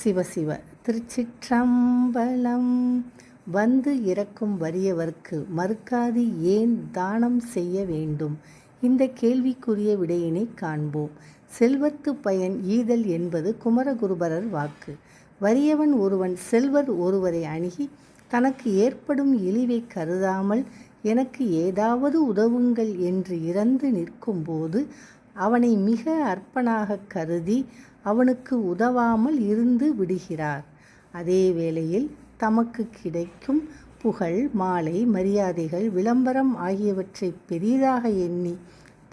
சிவசிவ திருச்சிற்றம்பலம் வந்து இறக்கும் வறியவர்க்கு மறுக்காது ஏன் தானம் செய்ய வேண்டும்? இந்த கேள்விக்குரிய விடையினை காண்போம். செல்வத்து பயன் ஈதல் என்பது குமரகுருபரர் வாக்கு. வறியவன் ஒருவன் செல்வர் ஒருவரை அணுகி தனக்கு ஏற்படும் இழிவை கருதாமல் எனக்கு ஏதாவது உதவுங்கள் என்று இறந்து நிற்கும்போது அவனை மிக அற்பனாக கருதி அவனுக்கு உதவாமல் இருந்து விடுகிறார். அதே வேளையில் தமக்கு கிடைக்கும் புகழ் மாலை மரியாதைகள் விளம்பரம் ஆகியவற்றை பெரிதாக எண்ணி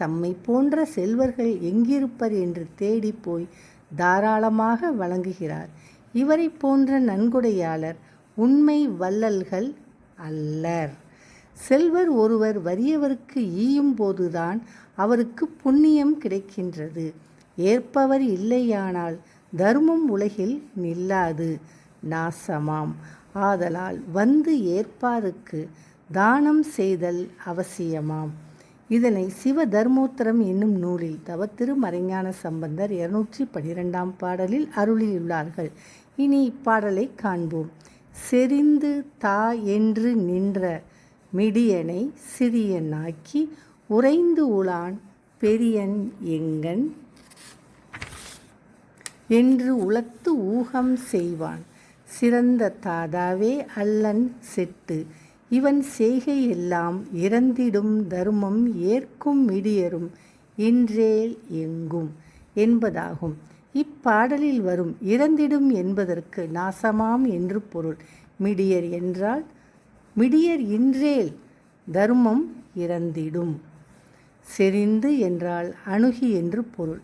தம்மை போன்ற செல்வர்கள் எங்கிருப்பர் என்று தேடி போய் தாராளமாக வழங்குகிறார். இவரை போன்ற நன்கொடையாளர் உண்மை வள்ளல்கள் அல்லர். செல்வர் ஒருவர் வறியவருக்கு ஈயும் போதுதான் அவருக்கு புண்ணியம் கிடைக்கின்றது. ஏற்பவர் இல்லையானால் தர்மம் உலகில் நில்லாது. நாசமாம். ஆதலால் வந்து ஏற்பாருக்கு தானம் செய்தல் அவசியமாம். இதனை சிவ தர்மோத்தரம் என்னும் நூலில் தவத்திரு மறைஞான சம்பந்தர் இருநூற்றி பனிரெண்டாம் பாடலில் அருளியுள்ளார்கள். இனி இப்பாடலை காண்போம். செறிந்து தா என்று நின்ற மிடியனை சிறியனாக்கி உறைந்து உளான் பெரியன் எங்கன்? என்று உளத்து ஊகம் செய்வான். சிறந்த தாதாவே அல்லன் செட்டு. இவன் செய்கையெல்லாம் இறந்திடும் தர்மம் ஏற்கும் மிடியரும் இன்றேல் எங்கும்? என்பதாகும். இப்பாடலில் வரும் இறந்திடும் என்பதற்கு நாசமாம் என்று பொருள். மிடியர் என்றால் மிடியர் இன்றேல் தர்மம் இறந்திடும். செறிந்து என்றால் அணுகி என்று பொருள்.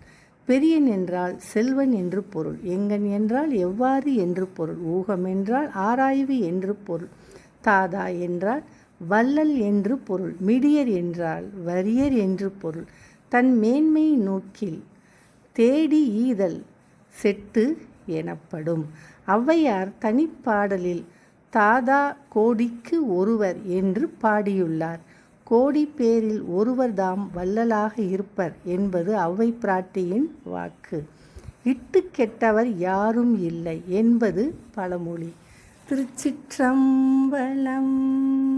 பெரியன் என்றால் செல்வன் என்று பொருள். எங்கன் என்றால் எவ்வாறு என்று பொருள். ஊகம் என்றால் ஆராய்வு என்று பொருள். தாதா என்றால் வள்ளல் என்று பொருள். மிடியர் என்றால் வரியர் என்று பொருள். தன் மேன்மை நோக்கில் தேடி ஈதல் செட்டு எனப்படும். ஔவையார் தனிப்பாடலில் தாதா கோடிக்கு ஒருவர் என்று பாடியுள்ளார். கோடி பேரில் ஒருவர்தாம் வள்ளலாக இருப்பர் என்பது அவை பிராட்டியின் வாக்கு. இட்டு கெட்டவர் யாரும் இல்லை என்பது பழமொழி. திருச்சிற்றம்பலம்